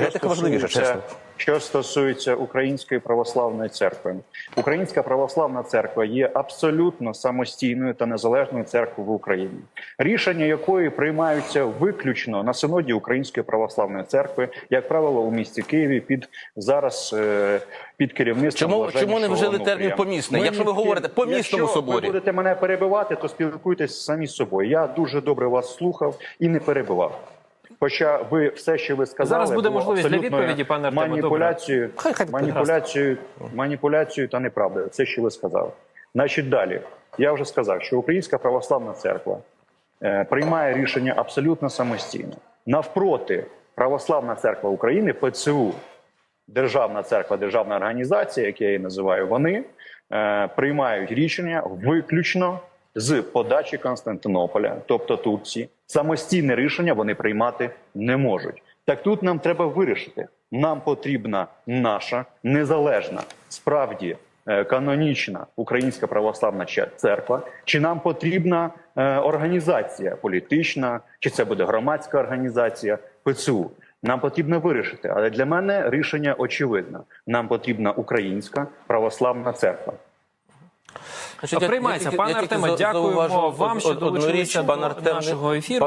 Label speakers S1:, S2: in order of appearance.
S1: Таке важливіше, чесно.
S2: Що стосується Української православної церкви, Українська православна церква є абсолютно самостійною та незалежною церквою в Україні, рішення якої приймаються виключно на синоді Української православної церкви, як правило, у місті Києві під зараз е, під керівництвом
S1: Чому- чому не вжили термін «помісний»?
S2: Ми
S1: Якщо ви говорите «помісному
S2: Якщо
S1: соборі».
S2: ви будете мене перебивати, то спілкуйтесь самі з собою. Я дуже добре вас слухав і не перебивав. Хоча ви все, що ви сказали,
S3: Зараз буде можливість для відповіді, пане Артеме.
S2: маніпуляцією,
S1: Хай- хай
S2: маніпуляцією, маніпуляцією та неправдою. Це що ви сказали. Значить, далі я вже сказав, що Українська православна церква е, приймає рішення абсолютно самостійно. Навпроти, православна церква України ПЦУ, державна церква, державна організація, як я її називаю, вони е, приймають рішення виключно з подачі Константинополя, тобто Турції. Самостійне рішення вони приймати не можуть. Так тут нам треба вирішити. Нам потрібна наша незалежна, справді е, канонічна Українська православна церква, чи нам потрібна е, організація політична, чи це буде громадська організація ПЦУ. Нам потрібно вирішити, але для мене рішення очевидне. Нам потрібна українська православна церква.
S3: Приймається. Пане Артеме, дякуємо вам, що долучилися до нашого ефіру.